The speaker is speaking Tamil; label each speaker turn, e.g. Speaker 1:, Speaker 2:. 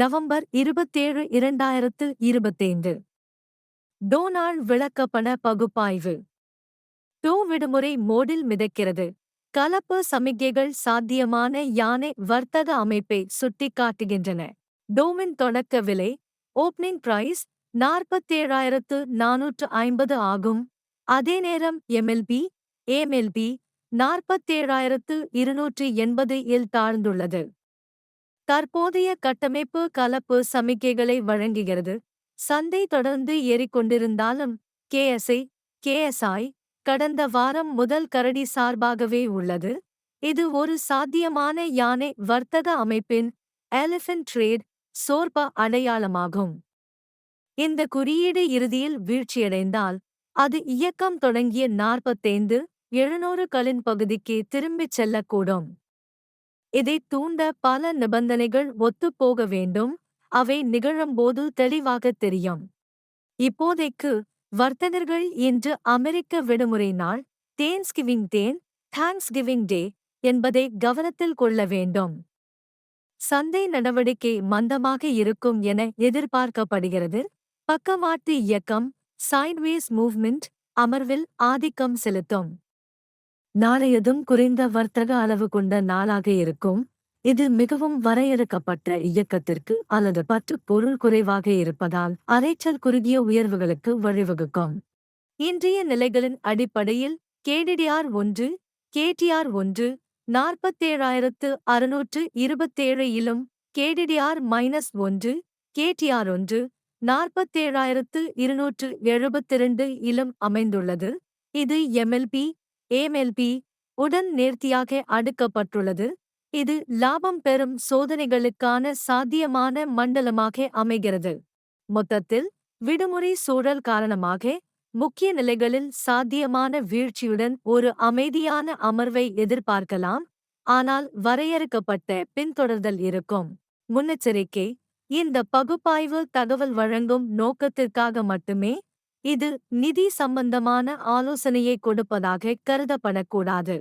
Speaker 1: நவம்பர் இருபத்தேழு இரண்டாயிரத்து இருபத்தைந்து. டோனால் விளக்கப்பண பகுப்பாய்வு. டோ விடுமுறை மோடில் மிதக்கிறது. கலப்பு சமிக்ஞைகள் சாத்தியமான யானை வர்த்தக அமைப்பை சுட்டிக்காட்டுகின்றன. டோமின் தொடக்க விலை ஓப்பனிங் பிரைஸ் நாற்பத்தேழாயிரத்து நானூற்று ஐம்பது ஆகும். அதே நேரம் எம்எல்பி ஏமெல்பி நாற்பத்தேழாயிரத்து இருநூற்றி எண்பது இல் தாழ்ந்துள்ளது. தற்போதைய கட்டமைப்பு கலப்பு சமிக்கைகளை வழங்குகிறது. சந்தை தொடர்ந்து ஏறிக்கொண்டிருந்தாலும் கேஎஸ்ஐ கேஎஸ்ஐ கடந்த வாரம் முதல் கரடி சார்பாகவே உள்ளது. இது ஒரு சாத்தியமான யானை வர்த்தக அமைப்பின் எலிஃபென்ட் ட்ரேட் சோர்ப அடையாளமாகும். இந்த குறியீடு இறுதியில் வீழ்ச்சியடைந்தால் அது இயக்கம் தொடங்கிய நாற்பத்தைந்து எழுநூறு களின் பகுதிக்கு திரும்பிச் செல்லக்கூடும். இதை தூண்ட பல நிபந்தனைகள் ஒத்துப்போக வேண்டும். அவை நிகழும்போது தெளிவாக தெரியும். இப்போதைக்கு வர்த்தகர்கள் இன்று அமெரிக்க விடுமுறை நாள் தேன்ஸ்கிவிங் தேன் தேங்க்ஸ் கிவிங் டே என்பதை கவனத்தில் கொள்ள வேண்டும். சந்தை நடவடிக்கை மந்தமாக இருக்கும் என எதிர்பார்க்கப்படுகிறது. பக்கமாட்டு இயக்கம் சைட்வேஸ் மூவ்மெண்ட் அமர்வில் ஆதிக்கம் செலுத்தும். நாளையதும் குறைந்த வர்த்தக அளவு கொண்ட நாளாக இருக்கும். இது மிகவும் வரையறுக்கப்பட்ட இயக்கத்திற்கு அல்லது பற்று பொருள் குறைவாக இருப்பதால் அரைச்சல் குறுகிய உயர்வுகளுக்கு வழிவகுக்கும். இன்றைய நிலைகளின் அடிப்படையில் கேடிடிஆர் ஒன்று கேடிஆர் ஒன்று நாற்பத்தேழாயிரத்து அறுநூற்று இருபத்தேழு இலும் கேடிடிஆர் மைனஸ் ஒன்று கேடிஆர் ஒன்று நாற்பத்தேழாயிரத்து இருநூற்று எழுபத்திரண்டு இலும் அமைந்துள்ளது. இது எம்எல்பி ஏமெல்பி உடன் நேர்த்தியாக அடுக்கப்பட்டுள்ளது. இது லாபம் பெறும் சோதனைகளுக்கான சாத்தியமான மண்டலமாக அமைகிறது. மொத்தத்தில் விடுமுறை சூழல் காரணமாக முக்கிய நிலைகளில் சாத்தியமான வீழ்ச்சியுடன் ஒரு அமைதியான அமர்வை எதிர்பார்க்கலாம். ஆனால் வரையறுக்கப்பட்ட பின்தொடர்தல் இருக்கும். முன்னெச்சரிக்கை இந்த பகுப்பாய்வு தகவல் வழங்கும் நோக்கத்திற்காக மட்டுமே இது நிதி சம்பந்தமான ஆலோசனையை கொடுப்பதாக கருதப்படக்கூடாது.